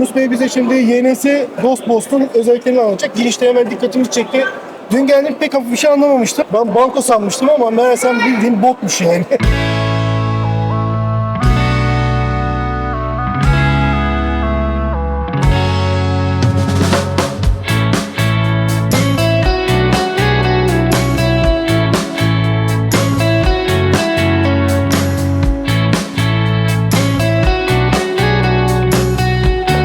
Yunus Bey bize şimdi YNS Dost Post'un özelliklerini anlatacak. Girişte hemen dikkatimizi çekti. Dün geldim pek hafif bir şey anlamamıştım. Ben banko sanmıştım ama meğersem bildiğin botmuş yani.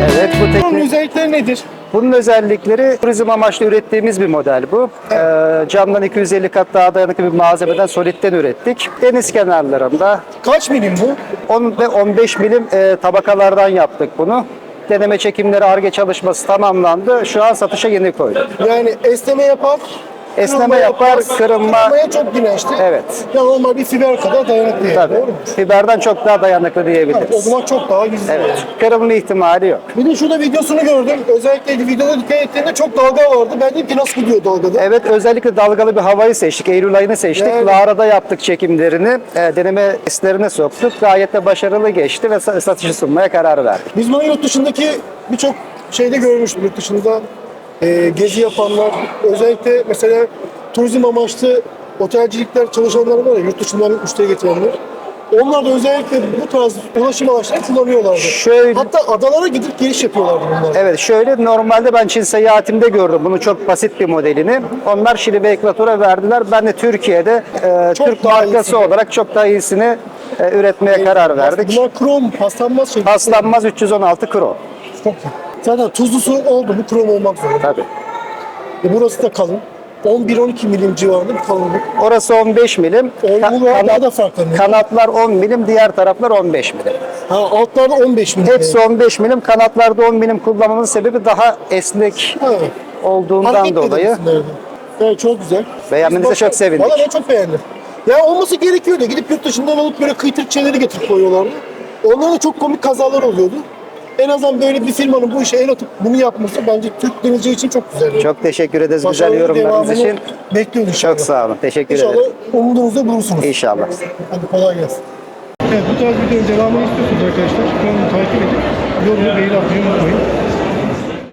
Evet bu Bunun teknik. özellikleri nedir? Bunun özellikleri turizm amaçlı ürettiğimiz bir model bu. Ee, camdan 250 kat daha dayanıklı bir malzemeden solitten ürettik. Deniz kenarlarında Kaç milim bu? 10 ve 15 milim e, tabakalardan yaptık bunu. Deneme çekimleri, ARGE çalışması tamamlandı. Şu an satışa yeni koyduk. Yani esneme yapar. Esneme yapar, kırılma- Kırılmaya çok güneşli. Evet. Ya normal bir fiber kadar dayanıklı yani. Tabii. Doğru mu? Fiberden çok daha dayanıklı O diyebiliriz. zaman çok daha güzel. Evet. Kırılma ihtimali yok. Bir de şurada videosunu gördüm. Özellikle videoda dikkat ettiğimde çok dalga vardı. Ben dedim ki nasıl gidiyor dalgada? Evet özellikle dalgalı bir havayı seçtik. Eylül ayını seçtik. Evet. Lara'da yaptık çekimlerini. E, deneme testlerine soktuk. Gayet de başarılı geçti ve sa- satışı sunmaya karar verdik. Biz bunu yurt dışındaki birçok şeyde görmüştüm. Yurt dışında e, gezi yapanlar, özellikle mesela turizm amaçlı otelcilikler çalışanlar var ya, yurt dışından müşteri getirenler. Onlar da özellikle bu tarz ulaşım araçlarını kullanıyorlardı. Şöyle- Hatta adalara gidip geliş yapıyorlardı bunlar. Evet şöyle normalde ben Çin seyahatimde gördüm bunu çok basit bir modelini. Onlar Şili ve Ekvator'a verdiler. Ben de Türkiye'de e, Çok Türk daha markası olarak çok daha iyisini e, üretmeye karar verdik. Bunlar krom, paslanmaz şey. Paslanmaz 316 kro. Çok. Zaten tuzlu su oldu mu krom olmak zorunda. Tabii. E burası da kalın. 11-12 milim civarında bir kalınlık. Orası 15 milim. O Ka- daha da farklı. kanatlar 10 milim, diğer taraflar 15 milim. Ha, altlarda 15 milim. Hepsi 15 milim. Kanatlarda 10 milim kullanmamızın sebebi daha esnek Ha. olduğundan Hareket dolayı. Evet çok güzel. Beğenmenize çok sevindik. Valla ben çok beğendim. Ya olması gerekiyor da gidip yurt dışından alıp böyle kıytırık şeyleri getirip koyuyorlardı. Onlarda çok komik kazalar oluyordu. En azından böyle bir firmanın bu işe el atıp bunu yapması bence Türk denizci için çok güzel. Çok teşekkür ederiz güzel yorumlarınız için. Bekliyoruz inşallah. Çok sağ olun. Teşekkür İnşallah ederim. umudunuzda bulursunuz. İnşallah. Hadi kolay gelsin. Evet bu tarz videonun devamını istiyorsunuz arkadaşlar. Kanalı takip edin. Yorumu beğeni atmayı unutmayın.